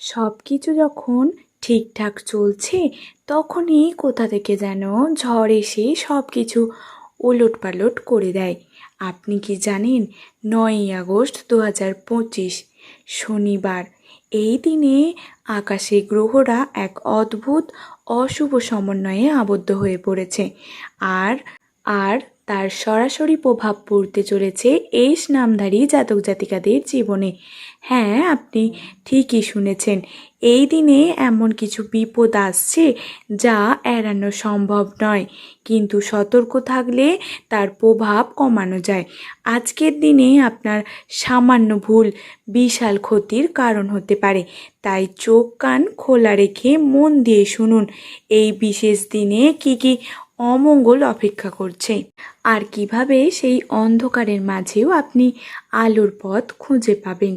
সব কিছু যখন ঠিকঠাক চলছে, তখনই কোথা থেকে যেন ঝড় এসে সব কিছু ওলট পালট করে দেয়। আপনি কি জানেন, নয়ই আগস্ট দু হাজার পঁচিশ, শনিবার। এই দিনে আকাশে গ্রহরা এক অদ্ভুত অশুভ সমন্বয়ে আবদ্ধ হয়ে পড়েছে। আর আর তার সরাসরি প্রভাব পড়তে চলেছে এস নামধারী জাতক জাতিকাদের জীবনে। হ্যাঁ আপনি ঠিকই শুনেছেন। এই দিনে এমন কিছু বিপদ আসছে যা এড়ানো সম্ভব নয়। কিন্তু সতর্ক থাকলে তার প্রভাব কমানো যায়। আজকের দিনে আপনার সামান্য ভুল বিশাল ক্ষতির কারণ হতে পারে। তাই চোখ কান খোলা রেখে মন দিয়ে শুনুন। এই বিশেষ দিনে কি কি অমঙ্গল অপেক্ষা করছে। আর কীভাবে সেই অন্ধকারের মাঝেও আপনি আলোর পথ খুঁজে পাবেন?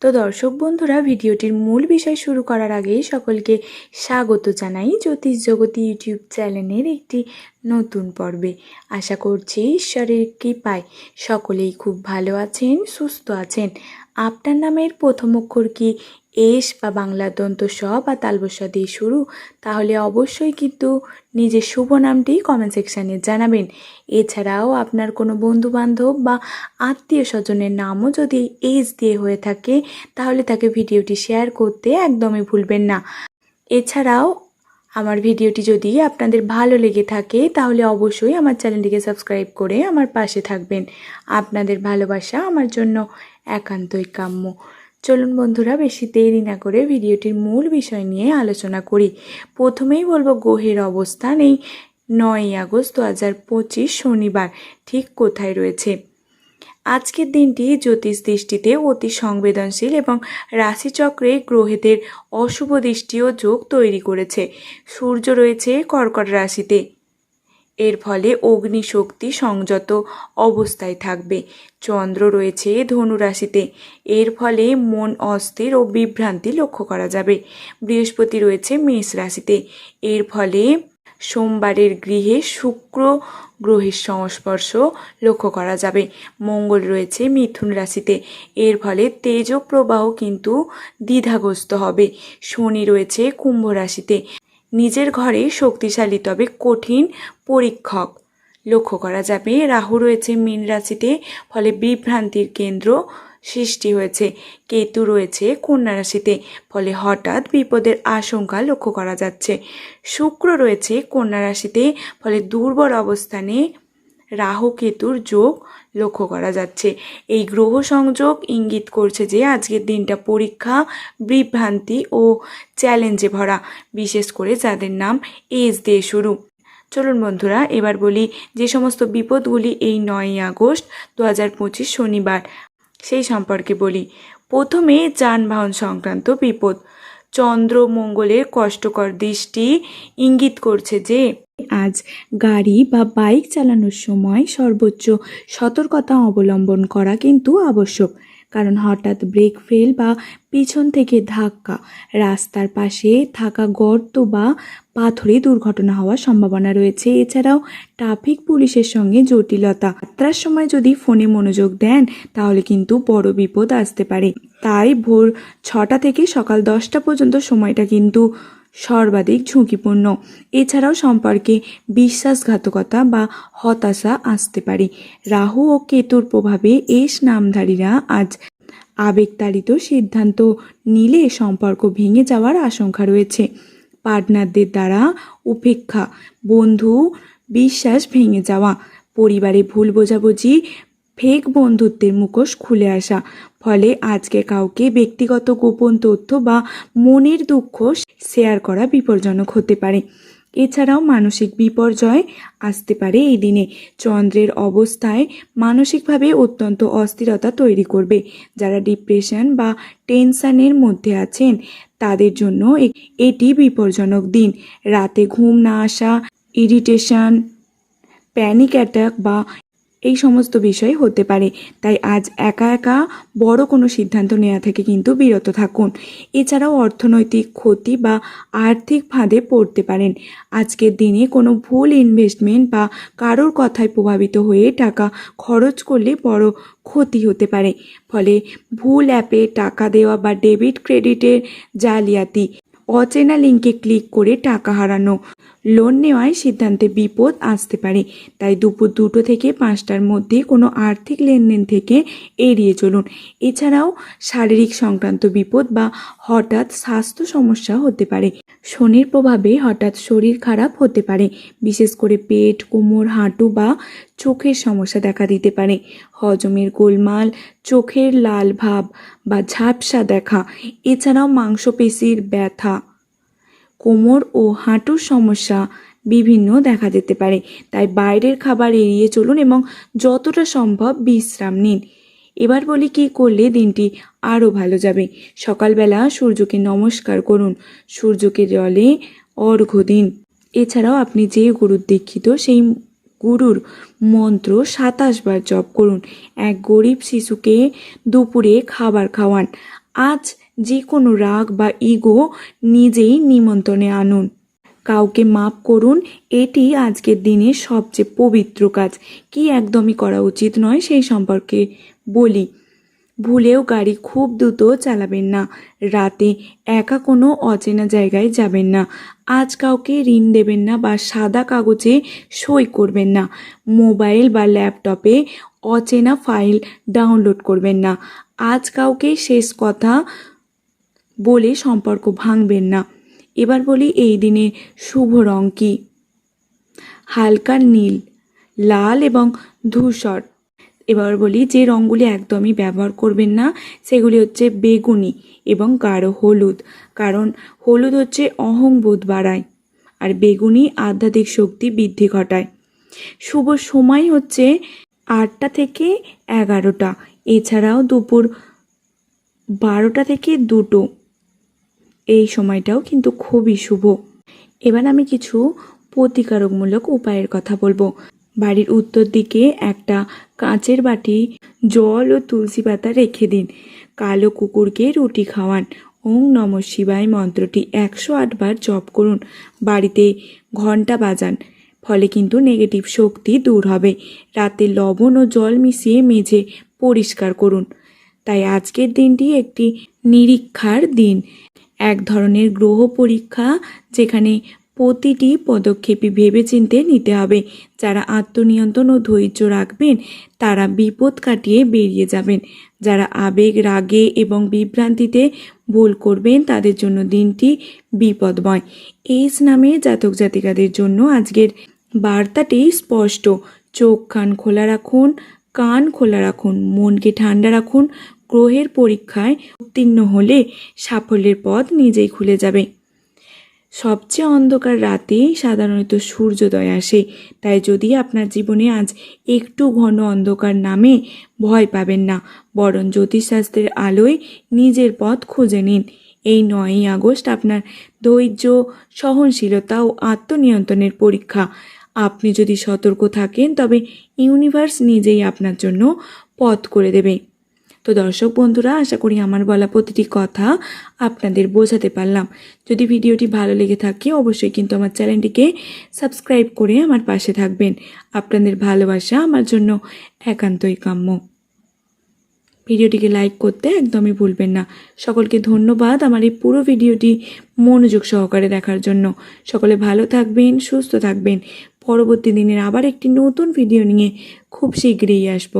তো দর্শক বন্ধুরা, ভিডিওটির মূল বিষয় শুরু করার আগে সকলকে স্বাগত জানাই জ্যোতিষ জগতী ইউটিউব চ্যানেলের একটি নতুন পর্বে। আশা করছি ঈশ্বরের কৃপায় সকলেই খুব ভালো আছেন, সুস্থ আছেন। আপনার নামের প্রথম অক্ষর কি? এস বা বাংলা দন্ত স বা তালবসা দিয়ে শুরু, তাহলে অবশ্যই কিন্তু নিজের শুভ নামটি কমেন্ট সেকশানে জানাবেন। এছাড়াও আপনার কোনো বন্ধু বান্ধব বা আত্মীয় স্বজনের নামও যদি এস দিয়ে হয়ে থাকে, তাহলে তাকে ভিডিওটি শেয়ার করতে একদমই ভুলবেন না। এছাড়াও আমার ভিডিওটি যদি আপনাদের ভালো লেগে থাকে, তাহলে অবশ্যই আমার চ্যানেলটিকে সাবস্ক্রাইব করে আমার পাশে থাকবেন। আপনাদের ভালোবাসা আমার জন্য একান্তই কাম্য। চলুন বন্ধুরা, বেশি দেরি না করে ভিডিওটির মূল বিষয় নিয়ে আলোচনা করি। প্রথমেই বলব, গ্রহের অবস্থান এই নয়ই আগস্ট দু হাজার পঁচিশ শনিবার। ঠিক কোথায় রয়েছে? আজকের দিনটি জ্যোতিষ দৃষ্টিতে অতি সংবেদনশীল এবং রাশিচক্রে গ্রহেদের অশুভ দৃষ্টি ও যোগ তৈরি করেছে। সূর্য রয়েছে কর্কট রাশিতে। এর ফলে অগ্নিশক্তি সংযত অবস্থায় থাকবে। চন্দ্র রয়েছে ধনু রাশিতে। এর ফলে মন অস্থির ও বিভ্রান্তি লক্ষ্য করা যাবে। বৃহস্পতি রয়েছে মেষ রাশিতে। এর ফলে সোমবারের গৃহে শুক্র গ্রহের সংস্পর্শ লক্ষ্য করা যাবে। মঙ্গল রয়েছে মিথুন রাশিতে। এর ফলে তেজ প্রবাহ কিন্তু দ্বিধাগ্রস্ত হবে। শনি রয়েছে কুম্ভ রাশিতে। নিজের ঘরে শক্তিশালী তবে কঠিন পরীক্ষক। লক্ষ্য করা যাবে, রাহু রয়েছে মীন রাশিতে, ফলে বিভ্রান্তির কেন্দ্র সৃষ্টি হয়েছে। কেতু রয়েছে কন্যা রাশিতে, ফলে হঠাৎ বিপদের আশঙ্কা লক্ষ্য করা যাচ্ছে। শুক্র রয়েছে কন্যা রাশিতে, ফলে দুর্বল অবস্থানে রাহু কেতুর যোগ লক্ষ্য করা যাচ্ছে। এই গ্রহ সংযোগ ইঙ্গিত করছে যে আজকের দিনটা পরীক্ষা, বিভ্রান্তি ও চ্যালেঞ্জে ভরা, বিশেষ করে যাদের নাম এজ দিয়ে শুরু। চলুন বন্ধুরা, এবার বলি যে সমস্ত বিপদগুলি এই নয়ই আগস্ট দু হাজার পঁচিশ শনিবার। সেই সম্পর্কে বলি। প্রথমে যানবাহন সংক্রান্ত বিপদ। চন্দ্র মঙ্গলের কষ্টকর দৃষ্টি ইঙ্গিত করছে যে, আজ গাড়ি বা বাইক চালানোর সময় সর্বোচ্চ সতর্কতা অবলম্বন করা কিন্তু আবশ্যক। কারণ হঠাৎ ব্রেক ফেল বা পিছন থেকে ধাক্কা, রাস্তার পাশে থাকা গর্ত বা পাথরে দুর্ঘটনা হওয়ার সম্ভাবনা রয়েছে। এছাড়াও ট্রাফিক পুলিশের সঙ্গে জটিলতা, যাত্রার সময় যদি ফোনে মনোযোগ দেন, তাহলে কিন্তু বড় বিপদ আসতে পারে। তাই ভোর ছটা থেকে সকাল দশটা পর্যন্ত সময়টা কিন্তু সর্বাধিক ঝুঁকিপূর্ণ। এছাড়াও সম্পর্কে বিশ্বাসঘাতকতা বা হতাশা আসতে পারে। রাহু ও কেতুর প্রভাবে এস নামধারীরা আজ আবেগতাড়িত সিদ্ধান্ত নিলে সম্পর্ক ভেঙে যাওয়ার আশঙ্কা রয়েছে। পার্টনারদের দ্বারা উপেক্ষা, বন্ধু বিশ্বাস ভেঙে যাওয়া, পরিবারে ভুল বোঝাবুঝি, ফেক বন্ধুত্বের মুখোশ খুলে আসা ফলে আজকে কাউকে ব্যক্তিগত গোপন তথ্য বা মনের দুঃখ শেয়ার করা বিপজ্জনক হতে পারে। এছাড়াও মানসিক বিপর্যয় আসতে পারে এই দিনে। চন্দ্রের অবস্থায় মানসিকভাবে অত্যন্ত অস্থিরতা তৈরি করবে। যারা ডিপ্রেশন বা টেনশনের মধ্যে আছেন, তাদের জন্য এটি বিপজ্জনক দিন। রাতে ঘুম না আসা ইরিটেশন প্যানিক অ্যাটাক বা এই সমস্ত বিষয় হতে পারে। তাই আজ একা একা বড় কোনো সিদ্ধান্ত নেওয়া থেকে কিন্তু বিরত থাকুন। এছাড়াও অর্থনৈতিক ক্ষতি বা আর্থিক ফাঁদে পড়তে পারেন। আজকের দিনে কোনো ভুল ইনভেস্টমেন্ট বা কারোর কথায় প্রভাবিত হয়ে টাকা খরচ করলে বড় ক্ষতি হতে পারে। ফলে ভুল অ্যাপে টাকা দেওয়া বা ডেবিট ক্রেডিটের জালিয়াতি, অচেনা লিঙ্কে ক্লিক করে টাকা হারানো লোন নেওয়ায় সিদ্ধান্তে বিপদ আসতে পারে। তাই দুপুর দুটো থেকে পাঁচটার মধ্যে কোনো আর্থিক লেনদেন থেকে এড়িয়ে চলুন। এছাড়াও শারীরিক সংক্রান্ত বিপদ বা হঠাৎ স্বাস্থ্য সমস্যা হতে পারে। শনির প্রভাবে হঠাৎ শরীর খারাপ হতে পারে। বিশেষ করে পেট, কোমর, হাঁটু বা চোখের সমস্যা দেখা দিতে পারে। হজমের গোলমাল, চোখের লাল ভাব বা ঝাপসা দেখা। এছাড়াও মাংসপেশির ব্যথা কোমর ও হাঁটুর সমস্যা বিভিন্ন দেখা যেতে পারে। তাই বাইরের খাবার এড়িয়ে চলুন এবং যতটা সম্ভব বিশ্রাম নিন। এবার বলি কী করলে দিনটি আরও ভালো যাবে। সকালবেলা সূর্যকে নমস্কার করুন। সূর্যকে জলে অর্ঘ্য দিন। এছাড়াও আপনি যে গুরুর দীক্ষিত, সেই গুরুর মন্ত্র সাতাশ বার জপ করুন। এক গরিব শিশুকে দুপুরে খাবার খাওয়ান। আজ যে কোনো রাগ বা ইগো নিজেই নিমন্ত্রণে আনুন। কাউকে মাপ করুন, এটি আজকের দিনে সবচেয়ে পবিত্র কাজ। কি একদমই করা উচিত নয় সেই সম্পর্কে বলি। ভুলেও গাড়ি খুব দ্রুত চালাবেন না। রাতে একা কোনো অচেনা জায়গায় যাবেন না। আজ কাউকে ঋণ দেবেন না বা সাদা কাগজে সই করবেন না। মোবাইল বা ল্যাপটপে অচেনা ফাইল ডাউনলোড করবেন না। আজ কাউকে শেষ কথা বলে সম্পর্ক ভাঙবেন না। এবার বলি এই দিনে শুভ রং কী? হালকা নীল, লাল এবং ধূসর। এবার বলি যে রঙগুলি একদমই ব্যবহার করবেন না, সেগুলি হচ্ছে বেগুনি এবং গাঢ় হলুদ। কারণ হলুদ হচ্ছে অহংবোধ বাড়ায় আর বেগুনি আধ্যাত্মিক শক্তি বৃদ্ধি ঘটায়। শুভ সময় হচ্ছে আটটা থেকে এগারোটা। এছাড়াও দুপুর বারোটা থেকে দুটো। এই সময়টাও কিন্তু খুবই শুভ। এবার আমি কিছু প্রতিকারকমূলক উপায়ের কথা বলব। বাড়ির উত্তর দিকে একটা কাঁচের বাটি, জল ও তুলসী পাতা রেখে দিন। কালো কুকুরকে রুটি খাওয়ান। ওং নম শিবায় মন্ত্রটি একশো আটবার জপ করুন। বাড়িতে ঘণ্টা বাজান। ফলে কিন্তু নেগেটিভ শক্তি দূর হবে। রাতে লবণ ও জল মিশিয়ে মেঝে পরিষ্কার করুন। তাই আজকের দিনটি একটি নিরীক্ষার দিন। এক ধরনের গ্রহ পরীক্ষা যেখানে প্রতিটি পদক্ষেপই ভেবেচিন্তে নিতে হবে। যারা আত্মনিয়ন্ত্রণ ও ধৈর্য রাখবেন, তারা বিপদ কাটিয়ে বেরিয়ে যাবেন। যারা আবেগ, রাগে এবং বিভ্রান্তিতে ভুল করবেন, তাদের জন্য দিনটি বিপদময়। এইস নামে জাতক জাতিকাদের জন্য আজকের বার্তাটি স্পষ্ট। চোখ, কান খোলা রাখুন, কান খোলা রাখুন, মনকে ঠান্ডা রাখুন গ্রহের পরীক্ষায় উত্তীর্ণ হলে সাফল্যের পথ নিজেই খুলে যাবে। সবচেয়ে অন্ধকার রাতেই সাধারণত সূর্যোদয় আসে, তাই যদি আপনার জীবনে আজ একটু ঘন অন্ধকার নামে ভয় পাবেন না, বরং জ্যোতিষশাস্ত্রের আলোয় নিজের পথ খুঁজে নিন। এই নয়ই আগস্ট আপনার ধৈর্য, সহনশীলতা ও আত্মনিয়ন্ত্রণের পরীক্ষা। আপনি যদি সতর্ক থাকেন, তবে ইউনিভার্স নিজেই আপনার জন্য পথ করে দেবে। তো দর্শক বন্ধুরা, আশা করি আমার বলা প্রতিটি কথা আপনাদের বোঝাতে পারলাম। যদি ভিডিওটি ভালো লেগে থাকে, অবশ্যই কিন্তু আমার চ্যানেলটিকে সাবস্ক্রাইব করে আমার পাশে থাকবেন। আপনাদের ভালোবাসা আমার জন্য একান্তই কাম্য। ভিডিওটিকে লাইক করতে একদমই ভুলবেন না। সকলকে ধন্যবাদ আমার এই পুরো ভিডিওটি মনোযোগ সহকারে দেখার জন্য। সকলে ভালো থাকবেন, সুস্থ থাকবেন। পরবর্তী দিনের আবার একটি নতুন ভিডিও নিয়ে খুব শীঘ্রই আসব।